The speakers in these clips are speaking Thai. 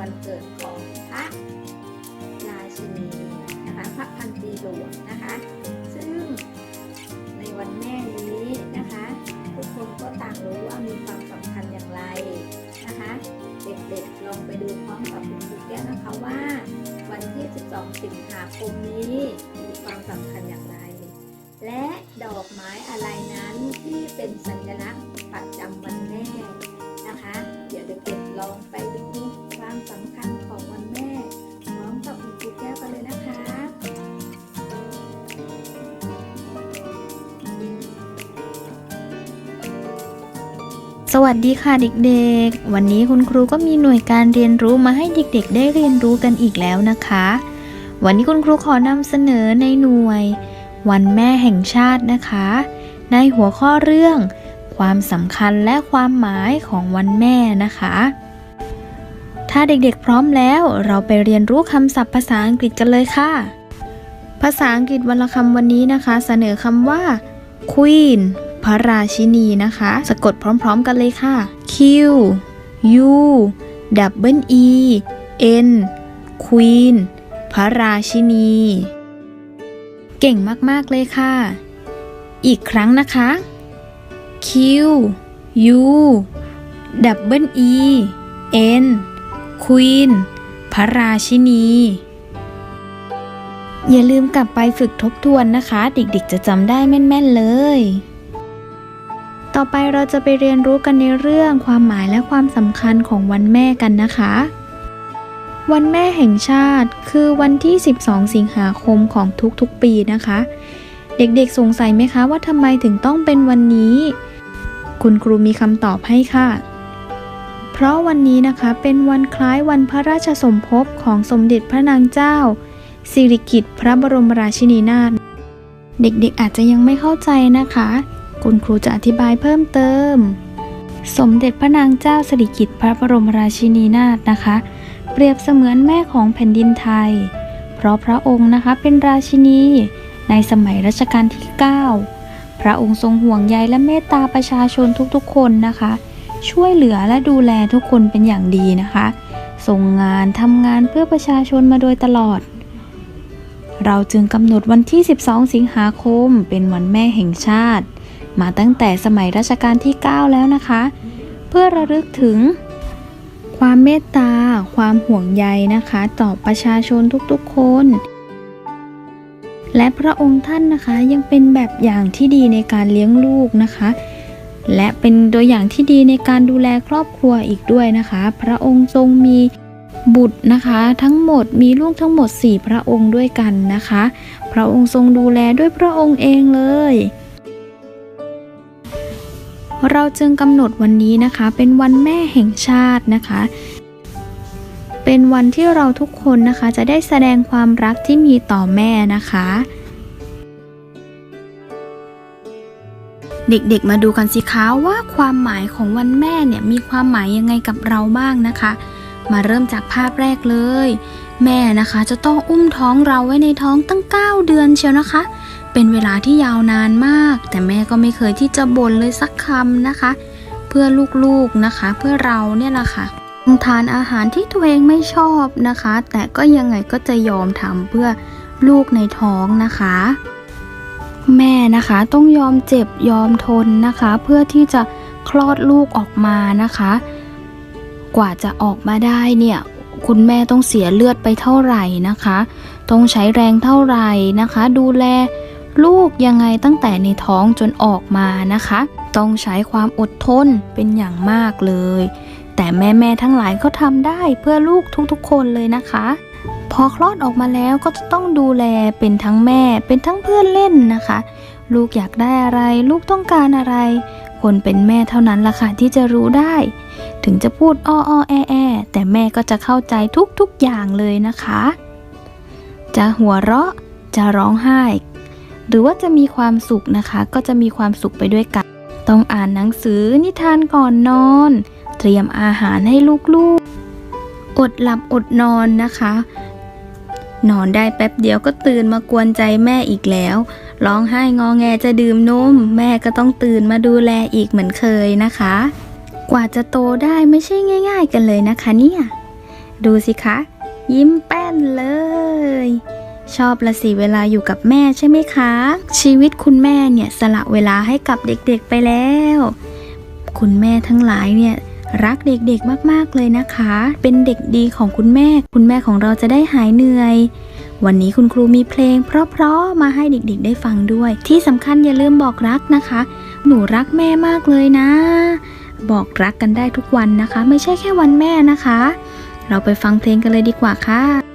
วันเกิดของพระราชินีนะคะพระพันปีหลวงนะคะ ซึ่งในวันแม่นี้นะคะ ทุกคนก็ต่างรู้ว่ามีความสำคัญอย่างไรนะคะ เด็กๆลองไปดูพร้อมกับคุณครูแก้วนะคะว่า วันที่ 12 สิงหาคมนี้มีความสำคัญอย่างไร และดอกไม้อะไรนั้นที่เป็นสัญลักษณ์ วัสดีค่ะเด็กๆ วันนี้คุณครูก็มีหน่วยการเรียนรู้มาให้เด็กๆ ได้เรียนรู้กันอีกแล้วนะคะ วันนี้คุณครูขอนำเสนอในหน่วย วันแม่แห่งชาตินะคะ ในหัวข้อเรื่อง ความสำคัญและความหมายของวันแม่นะคะ ถ้าเด็กๆพร้อมแล้วเราไปเรียนรู้คำศัพท์ภาษาอังกฤษกันเลยค่ะ ภาษาอังกฤษวรรณคำวันนี้นะคะ เสนอคำว่า queen พระราชินีนะคะ สะกดพร้อมๆกันเลยค่ะ Q U W E N Queen พระราชินี เก่งมากๆเลยค่ะ อีกครั้งนะคะ Q U W E N Queen พระราชินี อย่าลืมกลับไปฝึกทบทวนนะคะ เด็กๆจะจำได้แม่น ๆ เลย ต่อไปเราจะไปเรียนรู้กันในเรื่องความหมายและความสำคัญของวันแม่กันนะคะ วันแม่แห่งชาติคือวันที่ 12 สิงหาคมของทุกๆปีนะคะ เด็กๆสงสัยไหมคะว่าทำไมถึงต้องเป็นวันนี้ คุณครูมีคำตอบให้ค่ะ เพราะวันนี้นะคะเป็นวันคล้ายวันพระราชสมภพของสมเด็จพระนางเจ้า สิริกิติ์พระบรมราชินีนาถเด็กๆอาจจะยังไม่เข้าใจนะคะ คุณครูจะอธิบายเพิ่มเติม สมเด็จพระนางเจ้าสิริกิติ์พระบรมราชินีนาถนะคะ เปรียบเสมือนแม่ของแผ่นดินไทย เพราะพระองค์นะคะเป็นราชินีในสมัยรัชกาลที่ 9 พระองค์ทรงห่วงใยและเมตตาประชาชนทุกๆ คนนะคะ ช่วยเหลือและดูแลทุกคนเป็นอย่างดีนะคะส่งงานทำงานเพื่อประชาชนมาโดยตลอด เราจึงกำหนดวันที่ 12 สิงหาคม เป็นวันแม่แห่งชาติ มาตั้งแต่สมัยรัชกาลที่ 9 แล้วนะคะ เพื่อระลึกถึง ความเมตตา ความห่วงใยนะคะ ต่อประชาชนทุกๆคน และพระองค์ท่านนะคะยังเป็นแบบอย่างที่ดีในการเลี้ยงลูกนะคะ และเป็นตัวอย่างที่ดีในการดูแลครอบครัวอีกด้วยนะคะ พระองค์ทรงมีบุตรนะคะทั้งหมดมีลูกทั้งหมด 4 พระองค์ด้วยกันนะคะ พระองค์ทรงดูแลด้วยพระองค์เองเลย เราจึงกำหนดวันนี้นะคะ เป็นวันแม่แห่งชาตินะคะ เป็นวันที่เราทุกคนนะคะ จะได้แสดงความรักที่มีต่อแม่นะคะ เด็กๆมาดูกันสิคะว่าความหมายของวันแม่เนี่ยมีความหมายยังไงกับเราบ้างนะคะ มาเริ่มจากภาพแรกเลย แม่นะคะจะต้องอุ้มท้องเราไว้ในท้องตั้ง 9 เดือนเชียวนะคะ เป็นเวลาที่ยาวนานมาก แต่แม่ก็ไม่เคยที่จะบ่นเลยสักคำนะคะ เพื่อลูกๆนะคะ เพื่อเราเนี่ยแหละค่ะทานอาหารที่ตัวเองไม่ชอบนะคะ แต่ก็ยังไงก็จะยอมทำเพื่อลูกในท้องนะคะ แม่นะคะต้องยอมเจ็บยอมทนนะคะ เพื่อที่จะคลอดลูกออกมานะคะ กว่าจะออกมาได้เนี่ยคุณแม่ต้องเสียเลือดไปเท่าไหร่นะคะ ต้องใช้แรงเท่าไหร่นะคะ ดูแล ลูกยังไงตั้งแต่ในท้องจนออกมานะคะ ต้องใช้ความอดทนเป็นอย่างมากเลย แต่แม่ๆทั้งหลายก็ทำได้เพื่อลูกทุกๆ คนเลยนะคะ พอคลอดออกมาแล้วก็จะต้องดูแลเป็นทั้งแม่เป็นทั้งเพื่อนเล่นนะคะ ลูกอยากได้อะไร ลูกต้องการอะไร คนเป็นแม่เท่านั้นล่ะค่ะที่จะรู้ได้ ถึงจะพูดอ้ออ้อแอแอแต่แม่ก็จะเข้าใจทุกๆอย่างเลยนะคะ จะหัวเราะจะร้องไห้ หรือว่าจะมีความสุขนะคะ ก็จะมีความสุขไปด้วยกัน ต้องอ่านหนังสือนิทานก่อนนอน เตรียมอาหารให้ลูกๆ อดหลับอดนอนนะคะ นอนได้แป๊บเดียวก็ตื่นมากวนใจแม่อีกแล้ว ร้องไห้งอแงจะดื่มนม แม่ก็ต้องตื่นมาดูแลอีกเหมือนเคยนะคะ กว่าจะโตได้ไม่ใช่ง่าย ๆ กันเลยนะคะเนี่ย ดูสิคะ ยิ้มแป้นเลย ชอบละสิเวลาอยู่กับแม่ใช่ไหมคะ ชีวิตคุณแม่เนี่ยสละเวลาให้กับเด็กๆไปแล้ว คุณแม่ทั้งหลายเนี่ยรักเด็กๆมากๆเลยนะคะ เป็นเด็กดีของคุณแม่ คุณแม่ของเราจะได้หายเหนื่อย วันนี้คุณครูมีเพลง เพราะๆมาให้เด็กๆได้ฟังด้วย ที่สำคัญอย่าลืมบอกรักนะคะ หนูรักแม่มากเลยนะ บอกรักกันได้ทุกวันนะคะ ไม่ใช่แค่วันแม่นะคะ เราไปฟังเพลงกันเลยดีกว่าค่ะ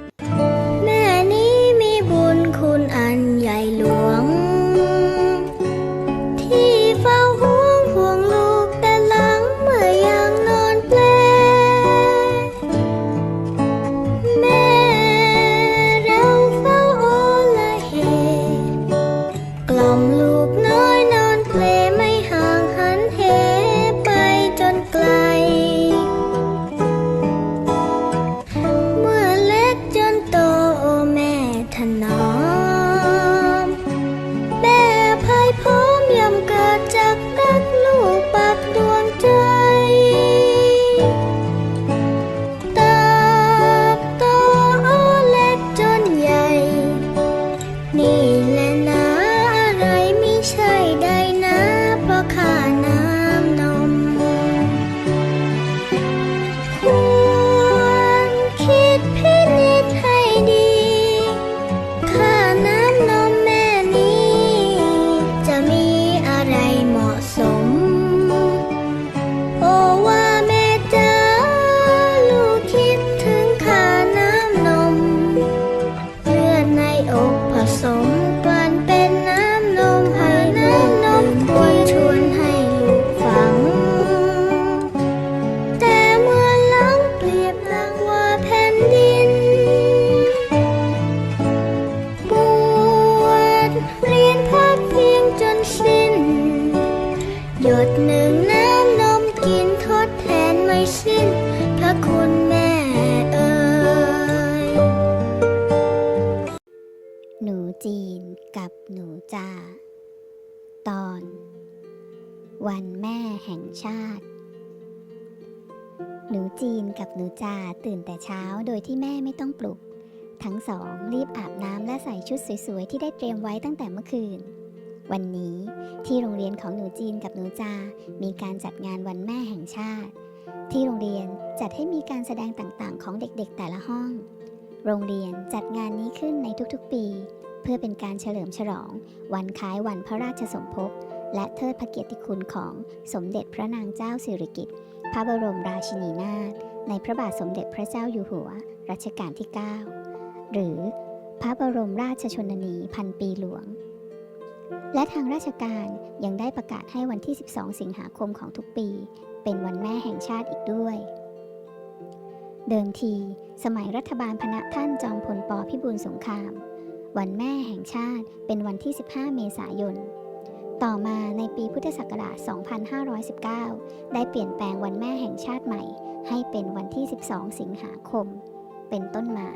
หนูจีนกับหนูจาตื่นแต่เช้าโดยที่แม่ไม่ต้องปลุก ทั้งสองรีบอาบน้ำและใส่ชุดสวยๆ ที่ได้เตรียมไว้ตั้งแต่เมื่อคืน วันนี้ที่โรงเรียนของหนูจีนกับหนูจา มีการจัดงานวันแม่แห่งชาติ ที่โรงเรียนจัดให้มีการแสดงต่างๆ ของเด็กๆ แต่ละห้อง โรงเรียนจัดงานนี้ขึ้นในทุกๆปี เพื่อเป็นการเฉลิมฉลอง วันคล้ายวันพระราชสมภพ และเทิดพระเกียรติคุณของสมเด็จพระนางเจ้าสิริกิติ์พระบรมราชินีนาถในพระบาทสมเด็จพระเจ้าอยู่หัวรัชกาลที่ 9 หรือพระบรมราชชนนีพันปีหลวง และทางราชการยังได้ประกาศให้วันที่ 12 สิงหาคมของทุกปี เป็นวันแม่แห่งชาติอีกด้วย เดิมที สมัยรัฐบาลพณะท่านจอมพลปพิบูลสงคราม วันแม่แห่งชาติเป็นวันที่ 15 เมษายน ต่อมาในปีพุทธศักราช 2519 ได้เปลี่ยนแปลงวันแม่แห่งชาติใหม่ ให้เป็นวันที่ 12 สิงหาคม เป็นต้นมา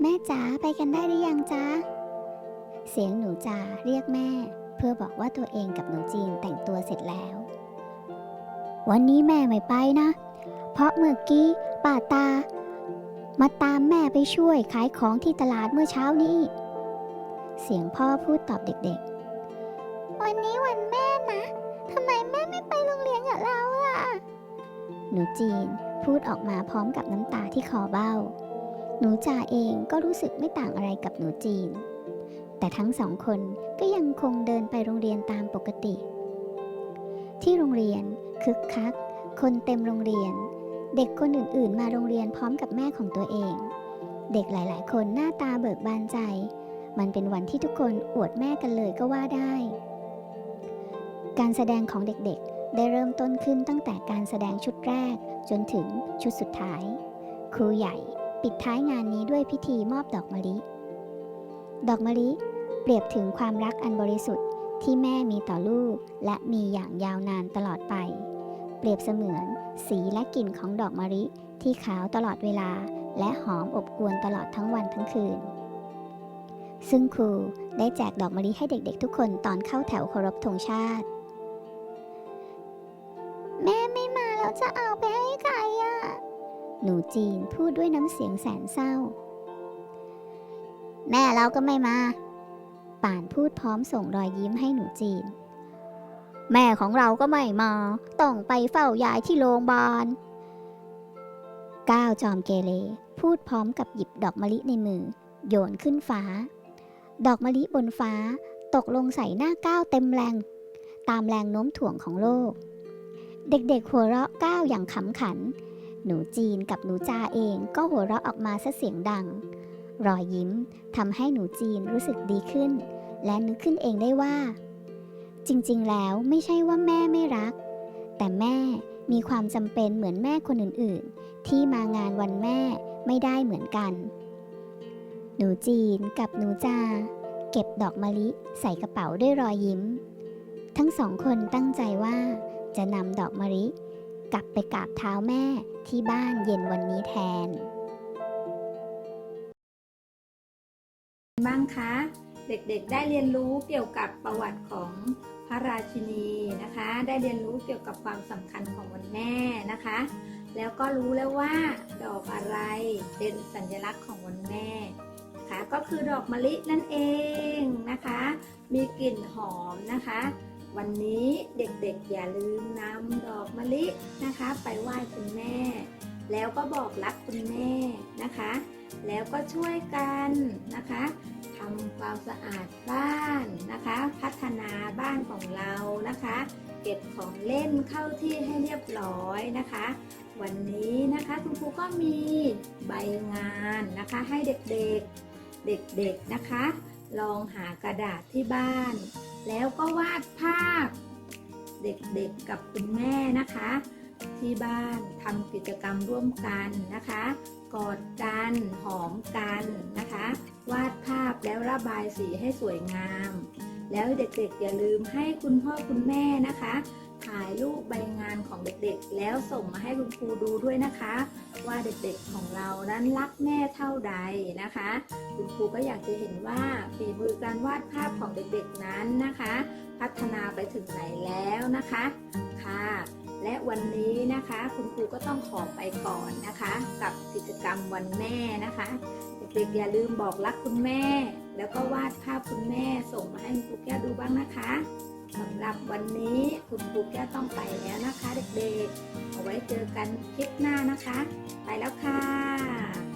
แม่จ๋าไปกันได้หรือยังจ๊ะ เสียงหนูจ๋าเรียกแม่ เพื่อบอกว่าตัวเองกับหนูจีนแต่งตัวเสร็จแล้ว วันนี้แม่ไม่ไปนะ เพราะเมื่อกี้ป้าตา มาตามแม่ไปช่วยขายของที่ตลาดเมื่อเช้านี้ เสียงพ่อพูดตอบเด็กๆ วันนี้วันแม่นะ ทำไมแม่ไม่ไปโรงเรียนกับเราล่ะ หนูจีนพูดออกมาพร้อมกับน้ำตาที่คอเบ้า หนูจ่าเองก็รู้สึกไม่ต่างอะไรกับหนูจีน แต่ทั้งสองคนก็ยังคงเดินไปโรงเรียนตามปกติ ที่โรงเรียนคึกคัก คนเต็มโรงเรียน เด็กคนอื่นๆ มาโรงเรียนพร้อมกับแม่ของตัวเอง เด็กหลาย ๆ คนหน้าตาเบิกบานใจ มันเป็นวันที่ทุกคนอวดแม่กันเลยก็ว่าได้ การแสดงของเด็กๆ ได้เริ่มต้นขึ้นตั้งแต่การแสดงชุดแรกจนถึงชุดสุดท้าย ครูใหญ่ปิดท้ายงานนี้ด้วยพิธีมอบดอกมะลิ ดอกมะลิเปรียบถึงความรักอันบริสุทธิ์ที่แม่มีต่อลูกและมีอย่างยาวนานตลอดไป เปรียบเสมือนสีและกลิ่นของดอกมะลิที่ขาวตลอดเวลา และหอมอบอวลตลอดทั้งวันทั้งคืน ซึ่งครูได้แจกดอกมะลิให้เด็กๆ ทุกคนตอนเข้าแถวเคารพธงชาติ แม่ไม่มาแล้วจะเอาไปให้ใครอะ หนูจีนพูดด้วยน้ำเสียงแสนเศร้า แม่เราก็ไม่มา ป่านพูดพร้อมส่งรอยยิ้มให้หนูจีน แม่ของเราก็ไม่มา ต้องไปเฝ้ายายที่โรงพยาบาลก้าวจอมเกเรพูดพร้อมกับหยิบดอกมะลิในมือ โยนขึ้นฟ้า ดอกมะลิบนฟ้าตกลงใส่หน้าก้าวเต็มแรง ตามแรงโน้มถ่วงของโลก เด็กๆหัวเราะก้าวอย่างขำขัน หนูจีนกับหนูจาเองก็หัวเราะออกมาซะเสียงดัง รอยยิ้มทำให้หนูจีนรู้สึกดีขึ้น และนึกขึ้นเองได้ว่า จริงๆ แล้วไม่ใช่ว่าแม่ไม่รัก แต่แม่มีความจำเป็นเหมือนแม่คนอื่นๆ ที่มางานวันแม่ไม่ได้เหมือนกัน หนูจีนกับหนูจา เก็บดอกมะลิใส่กระเป๋าด้วยรอยยิ้ม ทั้งสองคนตั้งใจว่าจะนำดอกมะลิกลับไปกราบเท้าแม่ที่บ้านเย็นวันนี้แทน บ้างคะ เด็กๆได้เรียนรู้เกี่ยวกับประวัติของพระราชินีนะคะ ได้เรียนรู้เกี่ยวกับความสำคัญของวันแม่นะคะ แล้วก็รู้แล้วว่าดอกอะไรเป็นสัญลักษณ์ของวันแม่นะคะ ก็คือดอกมะลินั่นเองนะคะ มีกลิ่นหอมนะคะ วันนี้เด็กๆอย่าลืมนำดอกมะลินะคะ ไปไหว้คุณแม่ แล้วก็บอกรักคุณแม่นะคะ แล้วก็ช่วยกันนะคะทำความสะอาดบ้านนะคะ พัฒนาบ้านของเรานะคะ เก็บของเล่นเข้าที่ให้เรียบร้อยนะคะ วันนี้นะคะคุณครูก็มีใบงานนะคะให้เด็กๆ เด็กๆนะคะ ลองหากระดาษที่บ้าน แล้วก็วาดภาพ เด็กๆกับคุณแม่นะคะ ที่บ้านทำกิจกรรมร่วมกันนะคะ กอดกันหอมกันนะคะ วาดภาพแล้วระบายสีให้สวยงาม แล้วเด็กๆอย่าลืมให้คุณพ่อคุณแม่นะคะ ถ่ายรูปใบงานของเด็กๆ แล้วส่งมาให้คุณครูดูด้วยนะคะ ว่าเด็กๆของเรานั้นรักแม่เท่าใดนะคะ คุณครูก็อยากจะเห็นว่าฝีมือการวาดภาพของเด็กๆนั้นนะคะ พัฒนาไปถึงไหนแล้วนะคะค่ะและวันนี้นะคะคุณครูก็ต้องขอไปก่อนนะคะ กับกิจกรรมวันแม่นะคะ เด็กๆอย่าลืมบอกรักคุณแม่ แล้วก็วาดภาพคุณแม่ส่งมาให้คุณครูแก้วดูบ้างนะคะ สำหรับวันนี้คุณครูแก้วต้องไปแล้วนะคะ เด็กๆ เอาไว้เจอกันคลิปหน้านะคะ ไปแล้วค่ะ